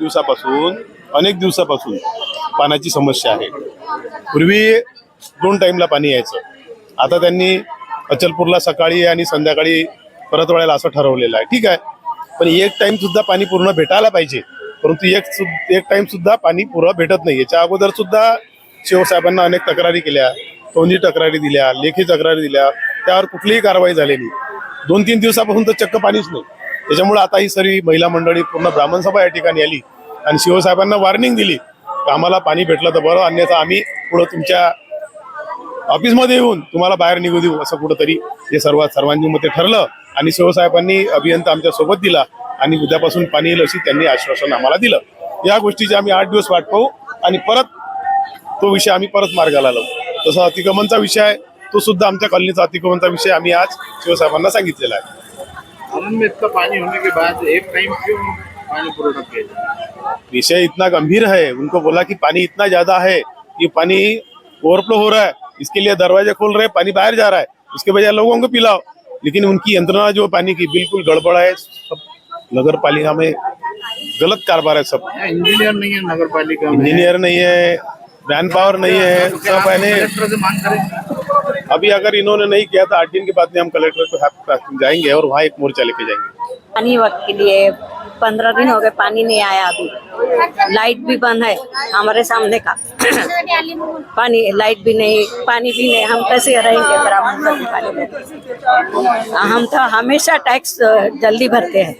दिवसापासून अनेक दिवसापासून पाण्याची समस्या आहे. पूर्वी दोन टाईमला पाणी यायचं. आता त्यांनी अचलपूरला सकाळी आणि संध्याकाळी परत वळायला असं ठरवलेलं आहे. ठीक आहे. पण एक टाईम सुद्धा पाणी पूर्ण भेटायला पाहिजे. परंतु एक सु- एक टाईम सुद्धा पाणी पुरं भेटत नाही याच्या अगोदर सुद्धा शिवसाहेबांना अनेक तक्रारी केल्या. तोंडी तक्रारी दिल्या लेखी तक्रारी दिल्या. त्यावर कुठलीही कारवाई झालेली. दोन तीन दिवसापासून तर चक्क पाणीच नाही. त्याच्यामुळे आता ही सर्व महिला मंडळी पूर्ण ब्राह्मण सभा या ठिकाणी आली आणि शिवसाहेबांना वॉर्निंग दिली की आम्हाला पाणी भेटलं तर बरं अन्यथा आम्ही पुढं तुमच्या ऑफिसमध्ये येऊन तुम्हाला बाहेर निघू देऊ असं कुठंतरी हे सर्व सर्वांनी मते ठरलं आणि शिवसाहेबांनी अभियंता आमच्यासोबत दिला आणि उद्यापासून पाणी येईल अशी त्यांनी आश्वासन आम्हाला दिलं. या गोष्टीची आम्ही आठ दिवस वाट पाहू आणि परत तो विषय आम्ही परत मार्गाला लावू. तसा अतिक्रमणचा विषय आहे तो सुद्धा आमच्या कॉलनीचा अतिक्रमणचा विषय आम्ही आज शिवसाहेबांना सांगितलेला आहे. आनंद में इतना पानी होने के बाद एक टाइम क्यों पानी किया जाए? विषय इतना गंभीर है उनको बोला कि पानी इतना ज़्यादा है ये पानी ओवरफ्लो हो रहा है इसके लिए दरवाजे खोल रहे हैं पानी बाहर जा रहा है उसके बजाय लोगों को पिलाओ। लेकिन उनकी यंत्रणा जो पानी की बिल्कुल गड़बड़ है सब नगर पालिका में गलत कारोबार है सब। इंजीनियर नहीं है नगर पालिका इंजीनियर नहीं है मैन पावर नहीं है सब है अभी अगर इन्होंने नहीं किया तो आठ दिन के बाद में हम कलेक्टर को जाएँगे और वहाँ एक मोर्चा लेके जाएँगे। पानी वक्त के लिए पंद्रह दिन हो गए पानी नहीं आया अभी। लाइट भी बंद है हमारे सामने का। पानी लाइट भी नहीं पानी भी नहीं हम कैसे रहेंगे ब्राह्मण पानी? में हम तो हमेशा टैक्स जल्दी भरते हैं।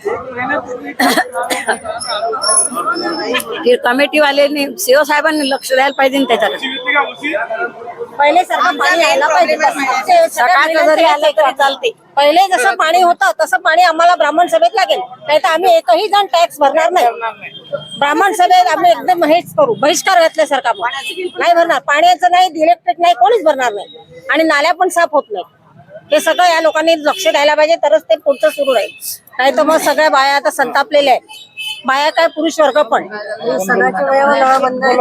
फिर कमिटी वाले ने सीओ साहेबांनी लक्ष द्यायला पाहिजे ना त्याच्याकडे पहिले सारखं पाणी यायला पाहिजे सकाळचं जरी आलं तरी चालते. पहिले जसं पाणी होतं तसं पाणी आम्हाला ब्राह्मण सभेत लागेल. नाही तर आम्ही एकही जण टॅक्स भरणार नाही. ब्राह्मण सभेत आम्ही एकदम हेच करू. बहिष्कार घातल्यासारखा. नाही भरणार. पाण्याचं नाही इलेक्ट्रिक नाही कोणीच भरणार नाही. आणि नाल्या पण साफ होत नाही हे सगळं या लोकांनी लक्ष द्यायला पाहिजे तरच ते पुढचं सुरू राहील. नाही तर मग सगळ्या बाया आता संतापलेल्या आहेत. बाया काय पुरुष वर्ग पण. सणाच्या वेळेवर नळ बंद आहे.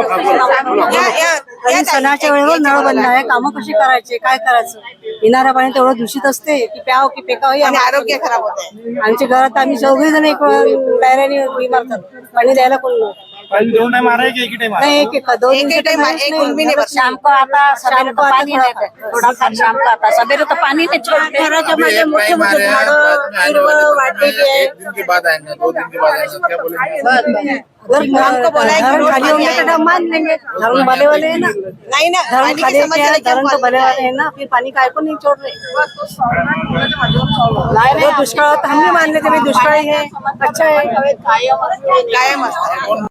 सणाच्या वेळेवर नळ बंद आहे. कामं कशी करायचे? काय करायचं? येणाऱ्या पाणी तेवढं दूषित असते की प्याव की पेकाव आणि आरोग्य खराब होते आमच्या घरात आम्ही चौघी जण एक डायऱ्याने बिमार करतो पाणी द्यायला कोण नव्हतं. नहीं एक एक दो दिन से तो बारिश नहीं। शाम को आता सवेरे तो पानी नहीं थोड़ा सा शाम को आता सवेरे तो पानी नहीं छोड़ते घराच्या अभी मध्ये एक मोठे टाइम आ मोठे रहे झाडं बाद में आने हिरवळ वाले हैं। वाढलेली आहे एक दिन के बाद आएँगे दो दिन के बाद आएँगे क्या बोलेंगे? अगर बोला है धरण खाली होंगे तो हम मान लेंगे। धरण भले वाले है ना। नहीं ना धरण खाली है धरण तो भले वाले है ना फिर पानी काय को नहीं छोड़ रहे। दुष्काळ हम भी मान लेते भाई दुष्काळ है अच्छा है। कायम